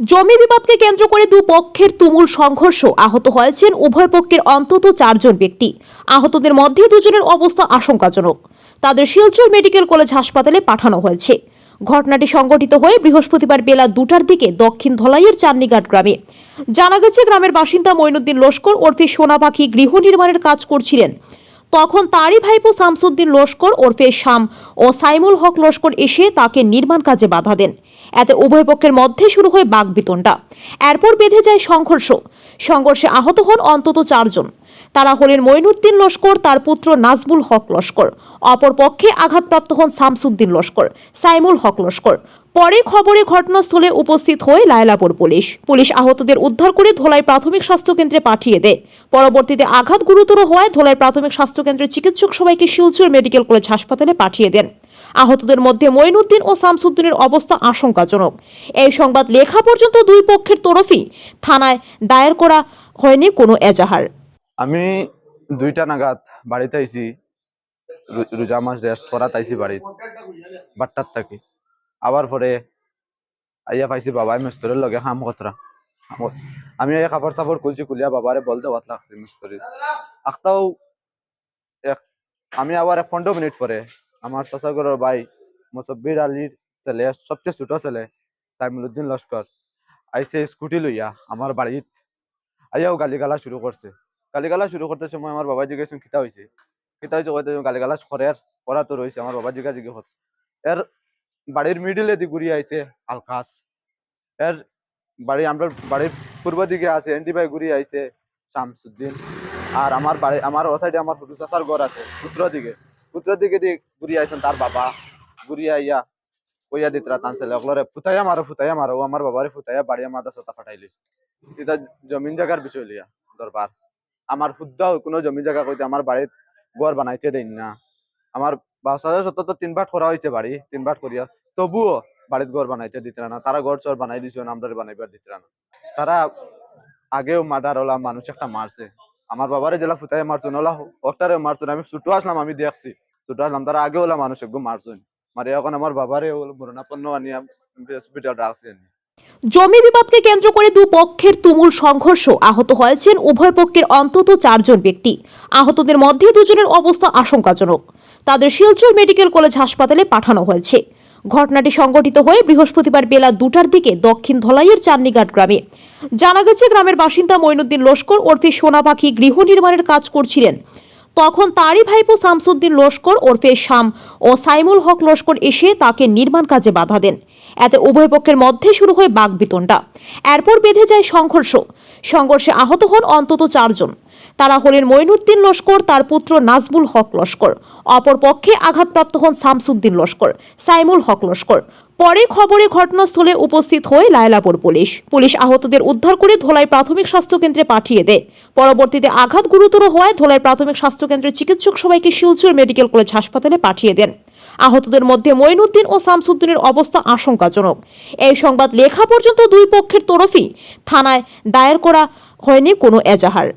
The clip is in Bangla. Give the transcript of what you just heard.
জমি বিবাদকে কেন্দ্র করে দু পক্ষের তুমুল সংঘর্ষ। আহত হয়েছেন উভয় পক্ষের অন্তত চারজন ব্যক্তি। আহতদের মধ্যে দুজনের অবস্থা আশঙ্কাজনক। তাদের শিলচর মেডিকেল কলেজ হাসপাতালে পাঠানো হয়েছে। ঘটনাটি সংঘটিত হয়ে বৃহস্পতিবার বেলা দুটার দিকে দক্ষিণ ধলাইয়ের চান্নিঘাট গ্রামে। জানা গেছে, গ্রামের বাসিন্দা মঈনুদ্দিন লস্কর ওরফে সোনা পাখি গৃহ নির্মাণের কাজ করছিলেন। তখন তারই ভাইপো শামসুদ্দিন লস্কর ওরফে শাম ও সাইমুল হক লস্কর এসে তাকে নির্মাণ কাজে বাধা দেন। এতে উভয় পক্ষের মধ্যে শুরু হয় বাগবিতণ্ডা এরপর বেঁধে যায় সংঘর্ষ। সংঘর্ষে আহত হন অন্তত চারজন। তারা হলেন মইনুদ্দিন লস্কর, তার পুত্র নাজমুল হক লস্কর। অপর পক্ষে আঘাতপ্রাপ্ত হন শামসুদ্দিন লস্কর, সাইমুল হক লস্কর। পরে খবরে ঘটনাস্থলে উপস্থিত হয়ে লায়লাপুর পুলিশ। পুলিশ আহতদের উদ্ধার করে ধোলাই প্রাথমিক স্বাস্থ্যকেন্দ্রে পাঠিয়ে দেয়। পরবর্তীতে আঘাত গুরুতর হওয়ায় ধোলাই প্রাথমিক স্বাস্থ্যকেন্দ্রের চিকিৎসক সবাইকে শিলচর মেডিকেল কলেজ হাসপাতালে পাঠিয়ে দেন। আহতদের মধ্যে মঈনুদ্দিন ও শামসুদ্দিনের অবস্থা আশঙ্কাজনক। এই সংবাদ লেখা পর্যন্ত দুই পক্ষের তরফই থানায় দায়ের করা হয়নি কোনো এজাহার। আমি দুইটা নাগাদ বাড়িতে আইছি। রোজা মাস রেস্ট করা তাইছি বাড়িত। বাট্টার থাকি। আবার পরে আইয়া পাইছি বাবাই মিস্তরের লগে হাম কতরা আমি এই কাপড় চাপড় খুলছি, খুলিয়া বাবারে বলতে বাত লাগছে মিস্তরি আখতাও এক, আমি আবার এক পনেরো মিনিট পরে, আমার শশাগরের ভাই মুসব্বির আলীর ছেলে, সবচেয়ে ছোট ছেলে সাইমুলউদ্দিন লস্কর আইসে স্কুটি লইয়া আমার বাড়িত আইয়াও গালিগালা শুরু করছে। গালিগালা শুরু করতে সময় আমার বাবা জিজ্ঞেস খিতা হয়েছে খিতা হয়েছে কইতে গালিগালাজ করে করা তো রয়েছে আমার বাবা জিজ্ঞাসা জিজ্ঞেস এর বাড়ির মিডিলে দি ঘুরিয়ে আইছে আলকাস এর বাড়ি আমরা বাড়ির পূর্ব দিকে আছে এনটি ভাই ঘুরিয়ে আইছে শামসুদ্দিন। আর আমার বাড়ি, আমার ও সাইডে আমার ফুটু চাচার ঘর আছে উত্তর দিকে। উত্তর দিকে দিয়ে ঘুরিয়ে আইছেন তার বাবা। ঘুরিয়ে আইয়া কইয়া দিতরা টানছিলে ওগুলোরে ফুটাইয়া মারো ফুটাইয়া মারো আমার বাবারে ফুটাইয়া বাড়িয়া মাদা সতা ফাটাইলি এটা জমিন জায়গার বিষয় লিয়া, দরবার। আমার শুদ্ধ কোনো জমি জায়গা কইতে আমার বাড়িত ঘর বানাইতে দেন না। আমার বাসায় সত্য তো তিন ভাট করা হয়েছে বাড়ি, তিন ভাট করিয়া তবুও বাড়িত ঘর বানাইতে দিতে না, তারা ঘর চর বানাই দিছে, আমরা বানাইবার দিতে না। তারা আগেও মার্ডার ওলা মানুষ একটা মারছে। আমার বাবারে জেলা ফুটাই মারছেন ওলা ওটারে মারছেন আমি ছুটো আসলাম, আমি দেখছি। ছুটো আসলাম, তারা আগে ওলা মানুষ একদম মারছেন। মারি এখন আমার বাবারে মরণাপন্ন আনিয়া হসপিটাল রাখছেন জমি বিবাদকে কেন্দ্র করে দু পক্ষের তুমুল সংঘর্ষ। আহত হয়েছেন উভয় পক্ষের অন্তত চারজন ব্যক্তি। আহতদের মধ্যে দুজনের অবস্থা আশঙ্কাজনক। তাদের শিলচর মেডিকেল কলেজ হাসপাতালে পাঠানো হয়েছে। ঘটনাটি সংঘটিত হয়ে বৃহস্পতিবার বেলা দুটার দিকে দক্ষিণ ধলাইয়ের চান্নিঘাট গ্রামে। জানা গেছে, গ্রামের বাসিন্দা মঈনুদ্দিন লস্কর ওরফে সোনা পাখি গৃহ নির্মাণের কাজ করছিলেন। তখন তারই ভাইপো শামসুদ্দিন লস্কর ওরফে শাম ও সাইমুল হক লস্কর এসে তাকে নির্মাণ কাজে বাধা দেন। এতে উভয় পক্ষের মধ্যে শুরু হয় বাগবিতণ্ডা। এরপর বেঁধে যায় সংঘর্ষ। সংঘর্ষে আহত হন অন্তত চারজন। তারা হলেন মইনুদ্দিন লস্কর, তার পুত্র নাজমুল হক লস্কর। অপর পক্ষে আঘাতপ্রাপ্ত হন শামসুদ্দিন লস্কর, সাইমুল হক লস্কর। পরে খবরে ঘটনাস্থলে উপস্থিত হয়ে লায়লাপুর পুলিশ। পুলিশ আহতদের উদ্ধার করে ধোলাই প্রাথমিক স্বাস্থ্যকেন্দ্রে পাঠিয়ে দেয়। পরবর্তীতে আঘাত গুরুতর হওয়ায় ধোলাই প্রাথমিক স্বাস্থ্যকেন্দ্রের চিকিৎসক সবাইকে শিলচর মেডিকেল কলেজ হাসপাতালে পাঠিয়ে দেন। আহতদের মধ্যে মঈনুদ্দিন ও শামসুদ্দিনের অবস্থা আশঙ্কাজনক। এই সংবাদ লেখা পর্যন্ত দুই পক্ষের তরফই থানায় দায়ের করা হয়নি কোনো এজাহার।